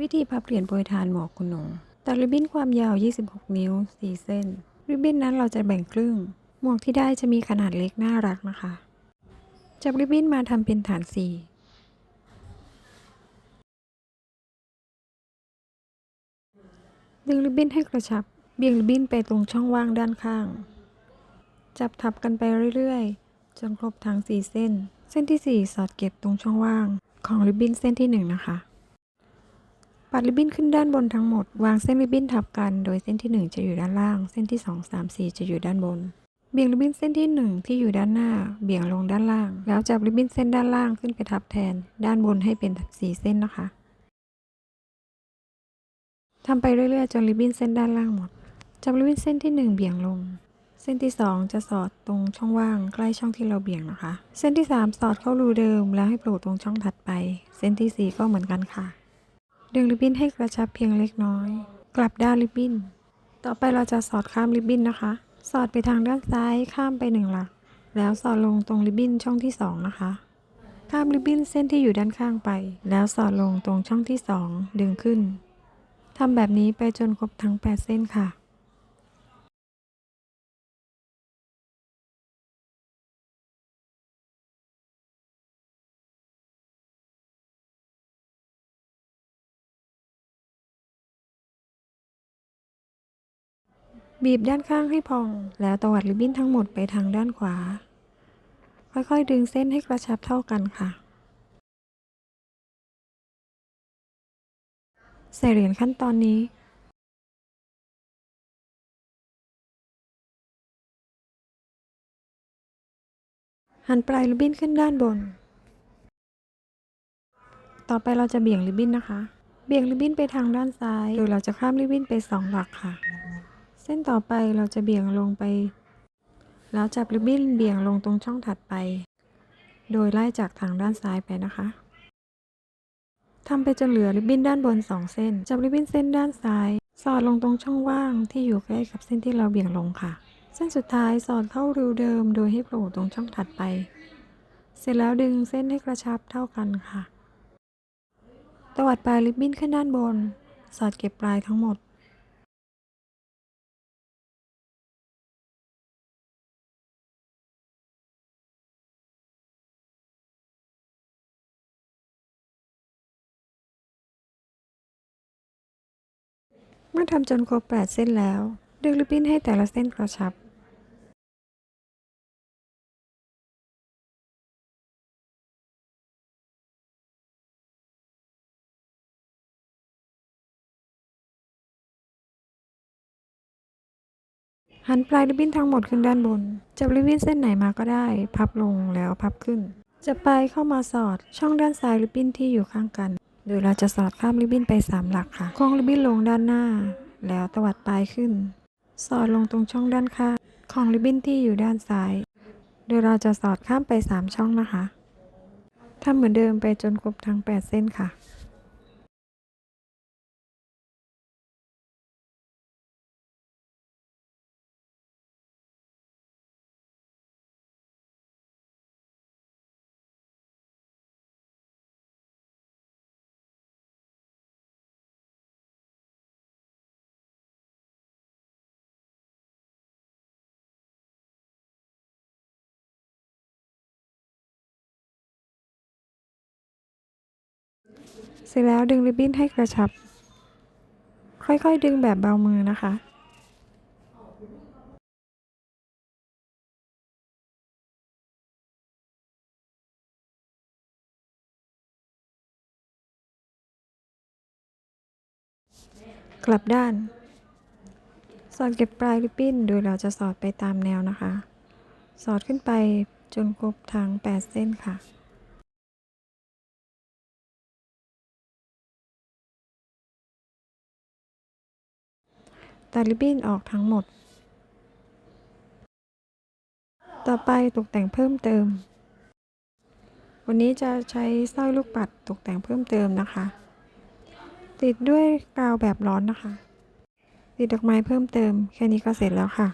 วิธีพับเหรียญโปรยทานหมวกคุณหนูตัดริบบิ้นความยาว 26 นิ้ว 4 เส้น ริบบิ้นนั้นเราจะแบ่งครึ่ง หมวกที่ได้จะมีขนาดเล็กน่ารักนะคะ จับริบบิ้นมาทำเป็นฐานสี่ดึงริบบิ้นให้กระชับ เบี่ยงริบบิ้นไปตรงช่องว่างด้านข้าง จับทับกันไปเรื่อยๆ จนครบทั้ง 4 เส้น เส้นที่ 4 สอดเก็บตรงช่องว่างของริบบิ้นเส้นที่ 1 นะคะ ปัดริบบิ้นขึ้นด้านบนทั้งหมด วางเส้นริบบิ้นทับกัน โดยเส้นที่ 1 จะอยู่ด้านล่าง เส้นที่ 2 3 4 จะอยู่ด้านบน เบี่ยงริบบิ้นเส้นที่ 1 ที่อยู่ด้านหน้า เบี่ยงลงด้านล่าง แล้วจับริบบิ้นเส้นด้านล่างขึ้นไปทับแทน ด้านบนให้เป็น4เส้นนะคะทำไปเรื่อยๆจนริบบิ้นเส้นด้านล่างหมด จับริบบิ้นเส้นที่ 1 เบี่ยงลง เส้นที่ 2 จะสอดตรงช่องว่างใกล้ช่องที่เราเบี่ยงนะคะ เส้นที่ 3 สอดเข้ารูเดิมแล้วให้โผล่ตรงช่องถัดไป เส้นทีสี่4 ก็เหมือนกันค่ะ ดึงริบบิ้นให้กระชับเพียงเล็กน้อย กลับด้านริบบิ้น ต่อไปเราจะสอดข้ามริบบิ้นนะคะ สอดไปทางด้านซ้ายข้ามไปหนึ่งหลัก แล้วสอดลงตรงริบบิ้นช่องที่สองนะคะ ข้ามริบบิ้นเส้นที่อยู่ด้านข้างไป แล้วสอดลงตรงช่องที่สองดึงขึ้นทำแบบนี้ไปจนครบทั้ง 8 เส้นค่ะ บีบด้านข้างให้พอง แล้วตวัดริบบิ้นทั้งหมดไปทางด้านขวา ค่อยๆ ดึงเส้นให้กระชับเท่ากันค่ะใส่เหรียญขั้นตอนนี้ หันปลายริบบิ้นขึ้นด้านบน ต่อไปเราจะเบี่ยงริบบิ้นนะคะ เบี่ยงริบบิ้นไปทางด้านซ้าย โดยเราจะข้ามริบบิ้นไปสองหลักค่ะ ส้นต่อไปเราจะเบี่ยงลงไป แล้วจับริบบิ้นเบี่ยงลงตรงช่องถัดไป โดยไล่จากทางด้านซ้ายไปนะคะทำไปจนเหลือริบบิ้นด้านบน 2 เส้น จับริบบิ้นเส้นด้านซ้าย สอดลงตรงช่องว่างที่อยู่ใกล้กับเส้นที่เราเบี่ยงลงค่ะ เส้นสุดท้ายสอดเข้ารูเดิม โดยให้โผล่ตรงช่องถัดไป เสร็จแล้วดึงเส้นให้กระชับเท่ากันค่ะ ตวัดปลายริบบิ้นขึ้นด้านบน สอดเก็บปลายทั้งหมด เมื่อทำจนครบ 8 เส้นแล้ว ดึงริบบิ้นให้แต่ละเส้นกระชับหันปลายริบบิ้นทั้งหมดขึ้นด้านบน จับริบบิ้นเส้นไหนมาก็ได้ พับลงแล้วพับขึ้น จะไปลายเข้ามาสอดช่องด้านซ้ายริบบิ้นที่อยู่ข้างกัน โดยเราจะสอดข้ามริบบิ้นไป 3 หลักค่ะคล้องริบบิ้นลงด้านหน้า แล้วตวัดปลายขึ้น สอดลงตรงช่องด้านข้างของริบบิ้นที่อยู่ด้านซ้าย โดยเราจะสอดข้ามไป 3 ช่องนะคะทำเหมือนเดิมไปจนครบทั้ง 8 เส้นค่ะ เสร็จแล้วดึงริบบิ้นให้กระชับ ค่อยๆ ดึงแบบเบามือนะคะกลับด้าน สอดเก็บปลายริบบิ้น โดยเราจะสอดไปตามแนวนะคะ สอดขึ้นไปจนครบทั้ง 8 เส้นค่ะ ตัดริบบิ้นออกทั้งหมด ต่อไปตกแต่งเพิ่มเติม วันนี้จะใช้สร้อยลูกปัดตกแต่งเพิ่มเติมนะคะ ติดด้วยกาวแบบร้อนนะคะ ติดดอกไม้เพิ่มเติม แค่นี้ก็เสร็จแล้วค่ะ